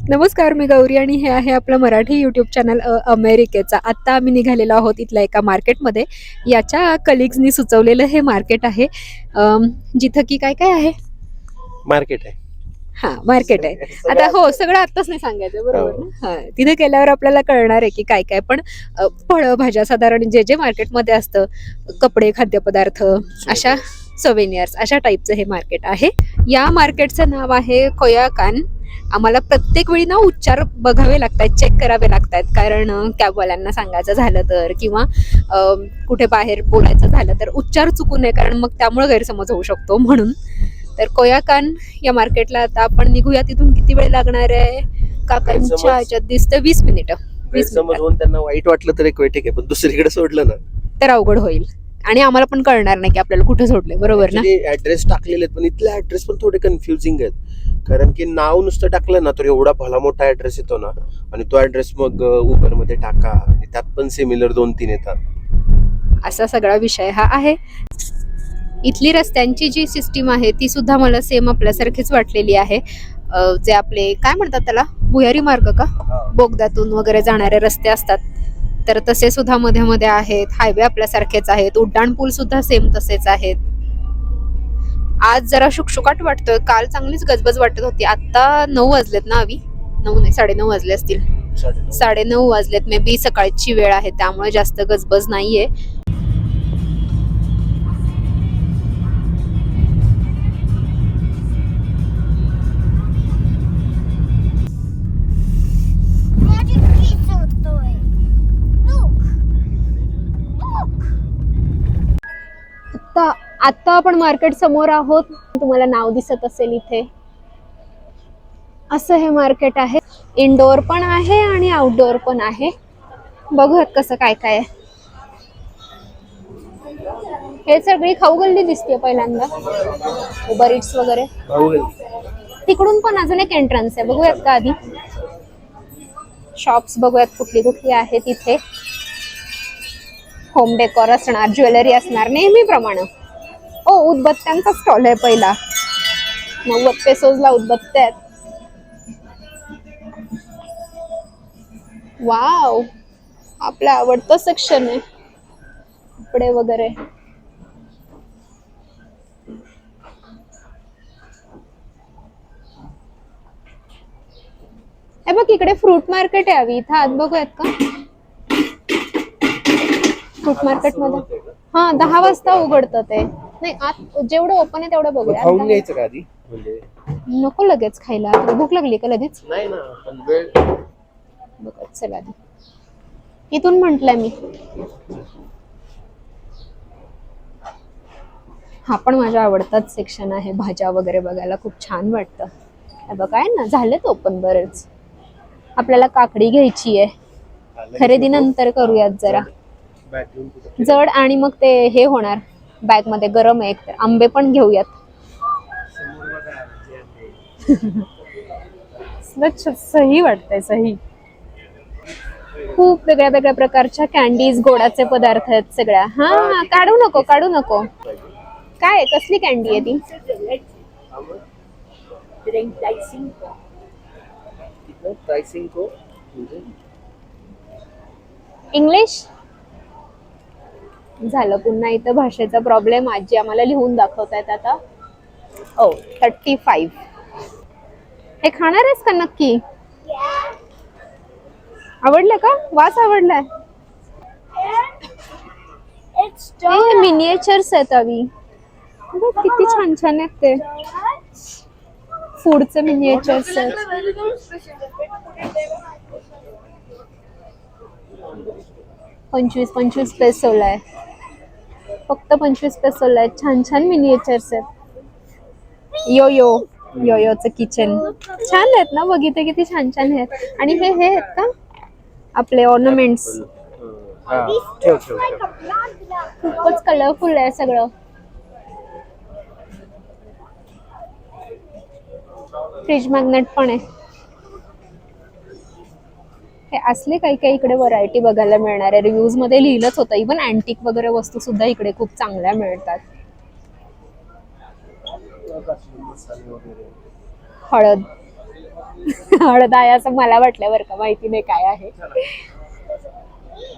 नमस्कार मी गौरी आणि हे आहे आपलं मराठी यूट्यूब चॅनल अमेरिकेचा. आत्ता आम्ही निघालेलो आहोत इथल्या एका मार्केटमध्ये याच्या कलिग्सनी सुचवलेलं हे मार्केट आहे. जिथं की काय काय आहे? मार्केट आहे. हा मार्केट आहे. आता हो सगळं आत्ताच नाही सांगायचं बरोबर हो. ना? हा तिथे गेल्यावर आपल्याला कळणार आहे की काय काय. पण फळं भाज्या साधारण जे जे मार्केटमध्ये असतं कपडे खाद्यपदार्थ अशा सवेनियर्स अशा टाईपचं हे मार्केट आहे. या मार्केटचं नाव आहे कोयाकान. आम्हाला प्रत्येक वेळी ना उच्चार बघावे लागतात चेक करावे लागतात कारण कॅबवाल्यांना सांगायचं झालं तर किंवा कुठे बाहेर बोलायचं झालं तर उच्चार चुकू नये कारण मग त्यामुळे गैरसमज होऊ शकतो म्हणून. तर कोयाकान या मार्केटला आता आपण निघूया. तिथून किती वेळ लागणार आहे? काकांच्या ह्याच्यात दिसतं वीस मिनिटं. वीस गैरसमज मिनिटं होऊन त्यांना वाईट वाटलं तर एक वेळ ठीक आहे पण दुसरीकडे सोडलं ना. तर अवघड होईल. आणि आम्हाला पण कळणार नाही की आपल्याला कुठे सोडले बरोबर ना? ऍड्रेस टाकलेले आहेत पण इथले ऍड्रेस पण थोडे कन्फ्युजिंग आहेत. कारण की नाव नुसतं टाकलं ना तर एवढा भला मोठा ऍड्रेस येतो ना आणि तो ऍड्रेस मग उबरमध्ये टाका आणि त्यात पण सिमिलर दोन तीन येतात. असा सगळा विषय हा आहे. इथली रस्त्यांची जी सिस्टीम आहे ती सुद्धा मला सेम आपल्यासारखीच वाटलेली आहे. जे आपले काय म्हणतात त्याला? भुयारी मार्ग का? बोगद्यातून वगैरे जाणारे रस्ते असतात. तर तसे सुद्धा मध्ये मध्ये आहेत. हायवे आपल्यासारखेच आहेत. उड्डाण पूल सुद्धा सेम तसेच आहेत. आज जरा शुकशुकाट वाटतोय काल चांगलीच गजबज वाटत होती. आता नऊ वाजलेत ना अवी नऊ नाही साडे नऊ वाजले असतील. साडे नऊ वाजलेत. मे बी सकाळची वेळ आहे त्यामुळे जास्त गजबज नाहीये. आता आपण मार्केट समोर आहोत. तुम्हाला नाव दिसत असेल इथे. असं हे मार्केट आहे. इनडोअर पण आहे आणि आउटडोअर पण आहे. बघूयात कसं काय काय आहे. हे सगळी खाऊ गल्ली दिसते पहिल्यांदा. उबर इट्स वगैरे. तिकडून पण अजून एक एंट्रन्स आहे. बघूयात का आधी. शॉप्स बघूयात कुठली कुठली आहे तिथे होम डेकोर असणार ज्वेलरी असणार नेहमीप्रमाणे. ओ उदबत्त्यांचा स्टॉल आहे पहिला. नव्वद पेसोजला उदबत्त्या आहेत. वाव आपलं आवडतं सेक्शन आहे. कपडे वगैरे. हे बघ इकडे फ्रूट मार्केट आहे इथं आत बघूयात का? फ्रूट मार्केटमध्ये हा दहा वाजता उघडतं ते. नाही आत जेवढं ओपन आहे तेवढं बघूया. खाऊन आता घ्यायचं का आधी? म्हणजे? नको लगेच खायला. तुला भूक लागली का लगेच? नाही ना पण वेळ बघत चला आधी. इथून म्हंटलंय मी. हा पण माझ्या आवडताच सेक्शन आहे भाज्या वगैरे बघायला. खूप छान वाटतं. हे बघा आहे ना झालेत ओपन बरेच. आपल्याला काकडी घ्यायची आहे. खरेदी नंतर करूयात जरा. बॅग घेऊन कुठं जड आणि मग ते हे होणार. बॅगमध्ये गरम आहे एकतर आंबे पण घेऊयात. स्वच्छ सही वाटतंय सही. खूप वेगळ्या वेगळ्या प्रकारच्या कॅन्डीज गोडाचे पदार्थ आहेत सगळ्या. हा हा काढू नको काढू नको. काय? कसली कॅन्डी आहे ती? कितना प्राइसिंग को इंग्लिश झालं. पुन्हा इथं भाषेचा प्रॉब्लेम आजी आम्हाला लिहून दाखवतायत आता. ओ थर्टी फाईव्ह हे खाणार आहेस का नक्की? आवडलं का? वास आवडलाय. मिनिएचर्स आहेत अवी किती छान छान आहेत ते. फूडचे मिनिएचर्स आहेत. पंचवीस पंचवीस पेसोला आहे. फक्त पंचवीस पेसोला आहे छान छान मिनिएचर्स आहेत. यो यो यो योचं किचन छान आहेत ना बघितले किती छान छान आहेत. आणि हे हे आहेत का? आपले ऑर्नामेंट्स खूपच कलरफुल आहे सगळं. फ्रीज मॅग्नेट पण आहे. हे असले काही काही इकडे व्हरायटी बघायला मिळणार आहे. रिव्ह्यूजमध्ये लिहिलंच होतं. इव्हन अँटिक वगैरे वस्तू सुद्धा इकडे खूप चांगल्या मिळतात. हळद. हळद आहे असं मला वाटलं बरं का. माहिती नाही काय आहे.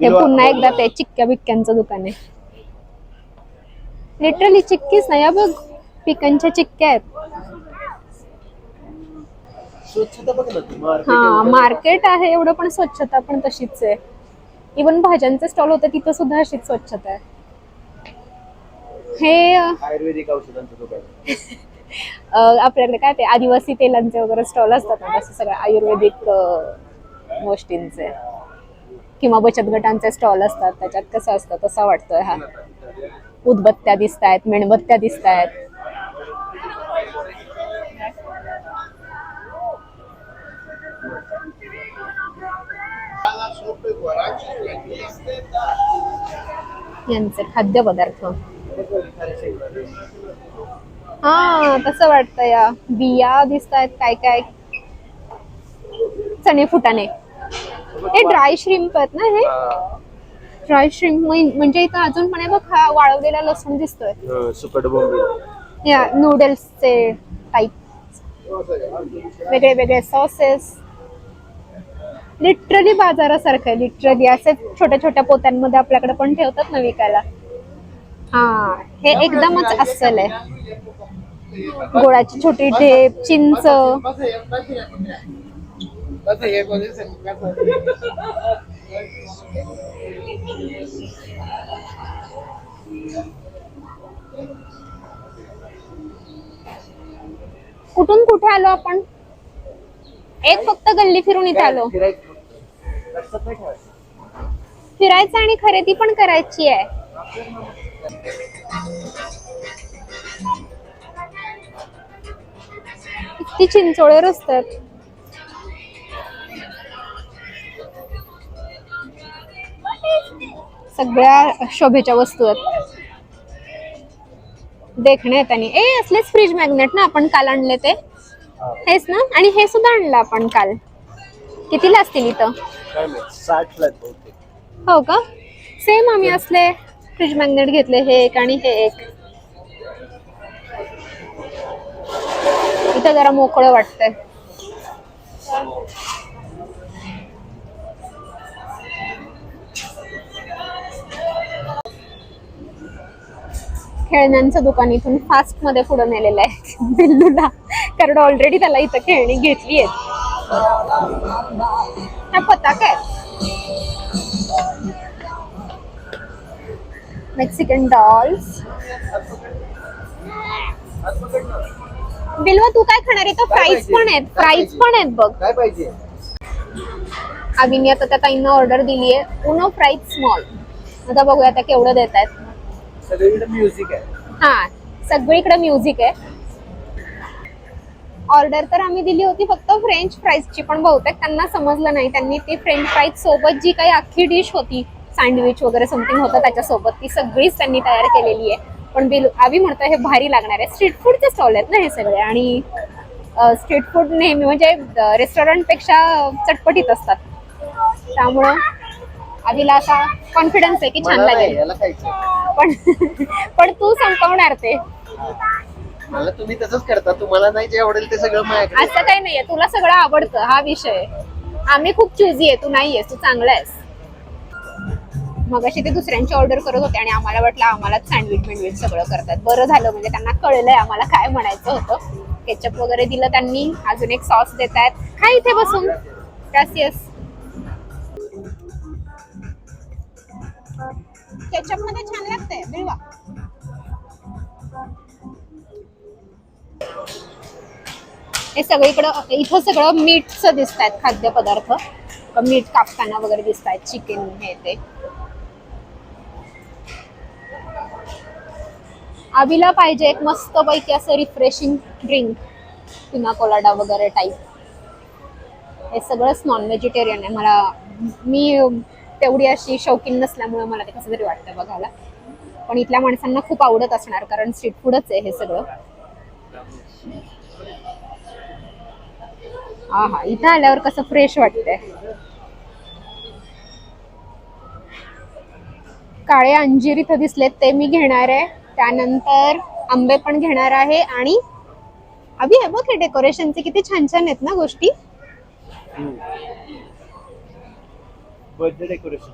हे पुन्हा एकदा ते चिक्क्या बिक्क्यांचं दुकान आहे. लिटरली चिक्कीच नाही. बघ पिकांच्या चिक्क्या आहेत. स्वच्छता बघ ना तू, market हा मार्केट आहे एवढं पण स्वच्छता पण तशीच आहे. इवन भाज्यांचे स्टॉल होते तिथं सुद्धा अशीच स्वच्छता आहे. हे आयुर्वेदिक औषधांचं दुकान. अ, आपल्याकडे काय ते आदिवासी तेलांचे वगैरे स्टॉल असतात ना तसं सगळं आयुर्वेदिक अ, गोष्टींचे. किंवा बचत गटांचे स्टॉल असतात त्याच्यात कसं असतं तसा वाटतोय हा. उदबत्त्या दिसत आहेत मेणबत्त्या दिसत यांचे खाद्यपदार्थ. हा तसं वाटतं या. बिया दिसत आहेत काय काय. चणे फुटाणे. हे ड्राय श्रिम्प आहेत ना हे? ड्राय श्रिम्प म्हणजे इथं अजून पण आहे बघ हा वाळवलेला लसूण दिसतोय. हा, सुकट या नूडल्सचे टाईप वेगळे वेगळे सॉसेस लिटरली बाजारासारखं आहे लिटरली असे छोट्या छोट्या पोत्यांमध्ये आपल्याकडे पण ठेवतात ना विकायला. हा हे एकदमच अस्सल आहे. गोळाची छोटी ढेप चिंच. कुठून कुठे आलो आपण? एक फक्त गल्ली फिरून इथे आलो. फिरायचं आणि खरेदी पण करायची आहे. किती चिंचोळे रस्त्यात सगळ्या शोभेच्या वस्तू आहेत. देखणे आणि ए असलेच फ्रीज मॅग्नेट ना आपण काल आणले ते. हेच ना? आणि हे सुद्धा आणलं आपण काल. कितीला असतील इथं? काय माहीत? साठ ला आहेत बहुतेक. हो का? सेम आम्ही असले फ्रीज मॅग्नेट घेतले हे एक आणि हे एक. इथं जरा मोकळं वाटतंय. खेळण्यांचं दुकान इथून फास्टमध्ये पुढे नेलेलं आहे. बिल्लूला. कारण ऑलरेडी त्याला इथं खेळणी घेतली आहेत. ह्या पताक आहेत मेक्सिकन डॉल्स बिलवा तू काय खाणार आहे? तर प्राईस पण आहेत. प्राईस पण आहेत बघ. काय पाहिजे? आम्ही आता त्या ताईंना ऑर्डर दिली आहे उनो प्राईस स्मॉल आता बघूया आता केवढं देत आहेत सगळीकडे म्युझिक आहे. हा सगळीकडे म्युझिक आहे. ऑर्डर तर आम्ही दिली होती फक्त फ्रेंच फ्राईजची पण बहुतेक त्यांना समजलं नाही. त्यांनी ती फ्रेंच फ्राईज सोबत जी काही अख्खी डिश होती सँडविच वगैरे समथिंग होतं त्याच्यासोबत ती सगळीच त्यांनी तयार केलेली आहे. पण बिल आम्ही म्हणतो हे भारी लागणार आहे. स्ट्रीट फूडचे स्टॉल आहेत ना हे सगळे आणि स्ट्रीट फूड नेहमी म्हणजे रेस्टॉरंटपेक्षा चटपटीत असतात. त्यामुळं आधीला असा कॉन्फिडन्स आहे की छान लागेल. पण पण तू संपवणार ते. मला तुम्ही तसंच करता. तुम्हाला नाही जे आवडेल ते सगळं माझ्याकडे. असं काही नाहीये. तुला सगळं आवडतं हा विषय. आम्ही खूप चुजी आहे. तू नाहीयेस तू चांगला आहेस. मग अशी ते दुसऱ्यांची ऑर्डर करत होते आणि आम्हाला वाटलं आम्हालाच सँडविच बिंडविच सगळं करतात. बरं झालं म्हणजे त्यांना कळलंय आम्हाला काय म्हणायचं होतं. केचप वगैरे दिलं त्यांनी. अजून एक सॉस देत आहेत खा इथे बसून. ग्रासियस केचपमध्ये छान लागतंय. बिलवा हे सगळीकडं इथं सगळं मीठचं दिसत आहेत खाद्यपदार्थ मीठ कापताना वगैरे दिसत आहेत चिकन हे ते. आवीला पाहिजे एक मस्त पैकी असं रिफ्रेशिंग ड्रिंक पिना कोलाडा वगैरे टाईप हे सगळंच नॉन व्हेजिटेरियन आहे. मला मी तेवढी अशी शौकीन नसल्यामुळे मला ते कसं तरी वाटतं बघायला. पण इथल्या माणसांना खूप आवडत असणार कारण स्ट्रीट फूडच आहे हे सगळं. हा हा. इथं आल्यावर कसं फ्रेश वाटतंय. काळे अंजीर इथं दिसलेत ते मी घेणार आहे. त्यानंतर आंबे पण घेणार आहे आणि अभि हे बघ हे डेकोरेशनचे किती छान छान आहेत ना गोष्टी. बर्थडे डेकोरेशन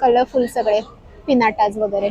कलरफुल सगळे पिनाटाज वगैरे.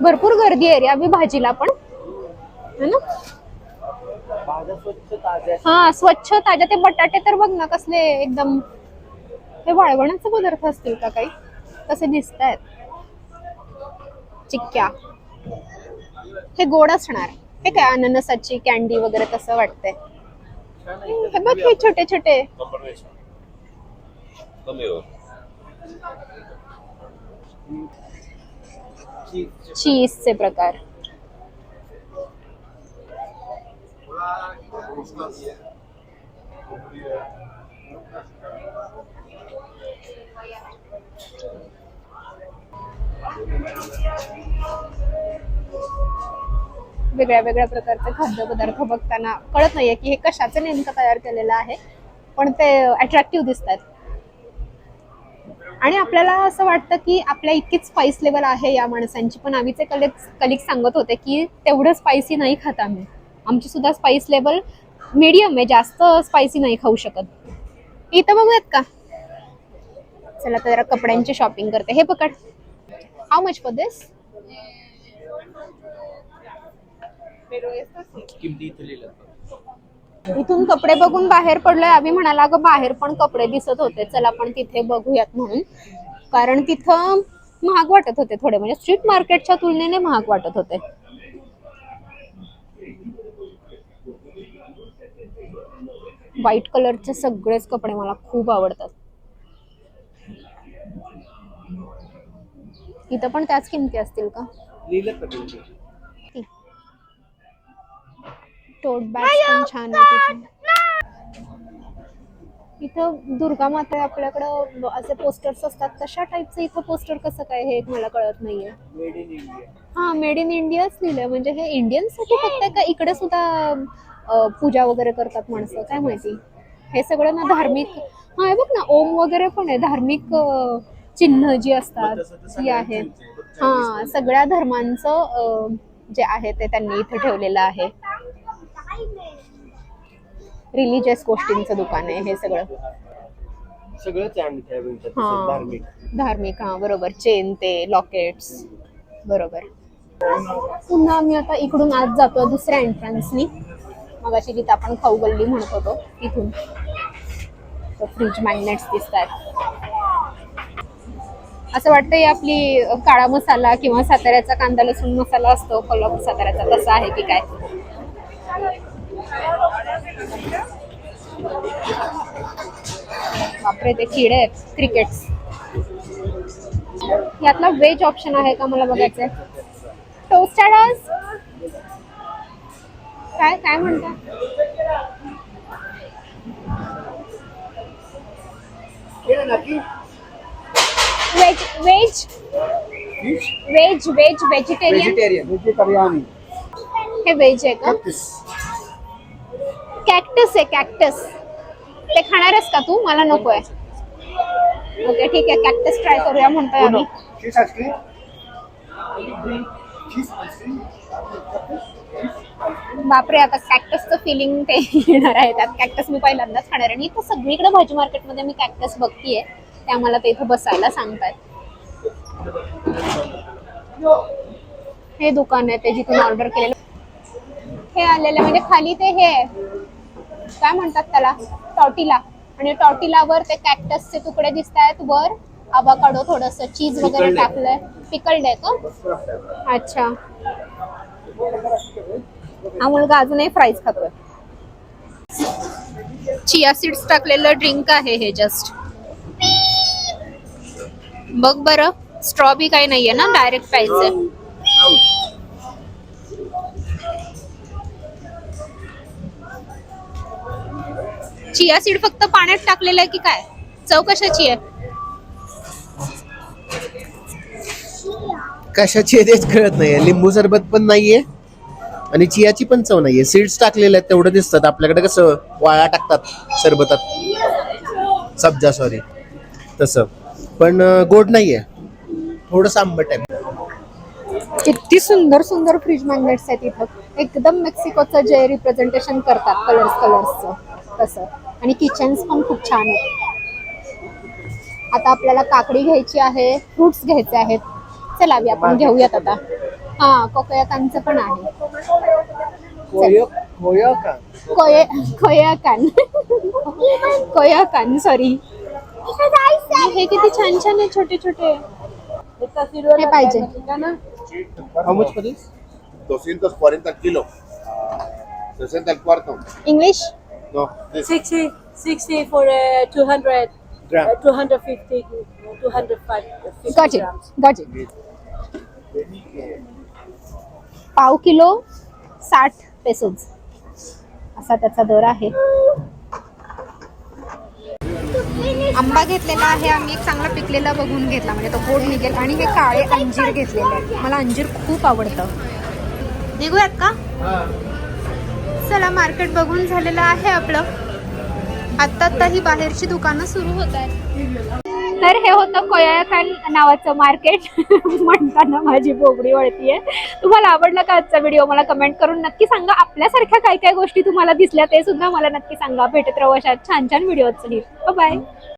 भरपूर गर्दी आहे रे अभि भाजीला पण. है ना? हा स्वच्छ ताज्या. ते बटाटे तर बघ ना कसले एकदम. हे वाळवण्याचे पदार्थ असतील का काही? कसे दिसत आहेत चिक्क्या. हे गोड असणार. हे काय अननसाची कॅन्डी वगैरे तसं वाटतंय. हे बघ हे छोटे छोटे. चीजचे प्रकार. वेगळ्या वेगळ्या प्रकारचे खाद्यपदार्थ बघताना कळत नाहीये की हे कशाचं नेमकं तयार केलेलं आहे पण ते अट्रॅक्टिव्ह दिसतात आणि आपल्याला असं वाटतं की आपल्या इतकीच स्पाइस लेवल आहे या माणसांची पण आम्हीचे कलिग कलिग सांगत होते की तेवढं स्पायसी नाही खात आम्ही. आमची सुद्धा स्पाइस लेवल मीडियम आहे जास्त स्पायसी नाही खाऊ शकत. इथं बघूयात का? चला तर जरा कपड्यांची शॉपिंग करते. हे पकड. हाऊ मच फॉर दिस इथून कपडे बघून बाहेर पडलोय. आम्ही म्हणाला अगं बाहेर पण कपडे दिसत होते. चला आपण तिथे बघूयात म्हणून. कारण तिथं महाग वाटत होते थोडे. म्हणजे स्ट्रीट मार्केटच्या तुलनेने महाग वाटत होते. व्हाईट कलरचे सगळेच कपडे मला खूप आवडतात. इथं पण त्याच किमती असतील का? टोट बॅग पण छान आहे इथं. दुर्गा माता आपल्याकडं असे पोस्टर्स असतात. तशा टाईपचं इथं पोस्टर कसं काय हे एक मला कळत नाहीये. मेड इन इंडिया हा मेड इन इंडियाच लिहिलंय. म्हणजे हे इंडियनसाठी फक्त आहे का इकडे सुद्धा पूजा वगैरे करतात माणसं काय माहिती? हे सगळं ना धार्मिक हा हे बघ ना ओम वगैरे पण आहे धार्मिक चिन्ह जी असतात ती आहेत. हा सगळ्या धर्मांचं जे आहे ते त्यांनी इथे ठेवलेलं आहे. रिलिजियस गोष्टींचं दुकान आहे हे सगळं. आहे हा. धार्मिक. हा बरोबर. चेन ते लॉकेट्स बरोबर. पुन्हा आम्ही आता इकडून आज जातो दुसऱ्या एंट्रन्सनी मगाशी जिथं आपण खाऊ गल्ली म्हणत होतो तिथून. फ्रीज मॅग्नेट्स दिसतात असं वाटतं ही आपली काळा मसाला किंवा साताऱ्याचा कांदा लसूण मसाला असतो कोल्हापूर साताऱ्याचा तसा आहे की काय? बापरे ते किडे आहेत क्रिकेट्स यातला व्हेज ऑप्शन आहे का मला बघायचंय? टोस्टाडास काय काय म्हणता? Veg veg veg vegetarian vegetarian हे व्हेज आहे का? कॅक्टस आहे कॅक्टस ते खाणार आहेस का तू? मला नको आहे. ओके ठीक आहे कॅक्टस ट्राय करूया म्हणतोय आम्ही. आईस्क्रीम बापरे आता कॅक्टसचं फिलिंग ते येणार आहे. त्यात कॅक्टस मी पहिल्यांदाच खाणार आहे. आणि इथं सगळीकडे भाजी मार्केटमध्ये मी कॅक्टस बघतीये. ते आम्हाला ते इथं बसायला सांगतायत. हे दुकान आहे ते जिथून ऑर्डर केलेलं. हे आलेलं म्हणजे खाली ते हे आहे. काय म्हणतात त्याला? टॉटीला. आणि टॉटीलावर ते कॅक्टसचे तुकडे दिसत आहेत वर आवाकाडो थोडस चीज वगैरे. टाकलंय. पिकल्ड आहे का? अच्छा. हा मुलगा अजूनही फ्राईज खातोय. चिया सीड्स टाकलेलं ड्रिंक आहे हे जस्ट बघ बरं स्ट्रॉबी काही नाहीये ना डायरेक्ट प्राईस चिया सीड फक्त पाण्यात टाकलेलं आहे की काय? चव कशाची आहे. कशाची आहे तेच कळत नाहीये. लिंबू सरबत पण नाहीये. आणि चियाची पण चव नाहीये. सीड्स टाकलेले आहेत तेवढं दिसतात. आपल्याकडे कसं वाळा टाकतात सरबतात. सब्जा सॉरी तसं. पण गोड नाहीये. थोडं आंबट आहे. किती सुंदर सुंदर फ्रीज मॅग्नेट्स आहेत इथं. एकदम मेक्सिकोचं जे रिप्रेझेंटेशन करतात कलर्स कलर्सचं तसं. आणि किचन्स पण खूप छान आहेत. आता आपल्याला काकडी घ्यायची आहे फ्रुट्स घ्यायचे आहेत. चला आपण घेऊयात आता. हा कोकोयाकांचं पण आहे. कोये कोयाकान. कोयाकान सॉरी हे किती छान छान आहे छोटे छोटे. हे पाहिजे. How much for this? 240 al kilo. 60 al cuarto. English? No, this 60, 60 for uh, 200, Gram. uh, 250, 205 got it grams. Got it पाव किलो साठ पेसोज असा त्याचा दर आहे. आंबा घेतलेला आहे. आम्ही एक चांगला पिकलेला बघून घेतला. म्हणजे तो गोड निघेल. आणि हे काळे अंजीर घेतलेले आहेत. मला अंजीर खूप आवडतं. निघूयात का? चला मार्केट बघून झालेलं आहे आपलं. आत्ता आत्ता ही बाहेरची दुकानं सुरू होत आहेत. तर हे होतं कोयाखान नावाचं मार्केट. म्हणताना माझी बोबडी वळतीये. तुम्हाला आवडला का आजचा व्हिडिओ मला कमेंट करून नक्की सांगा. आपल्यासारख्या काय काय गोष्टी तुम्हाला दिसल्या ते सुद्धा मला नक्की सांगा. भेटत राहू अशा छान छान व्हिडिओ बाय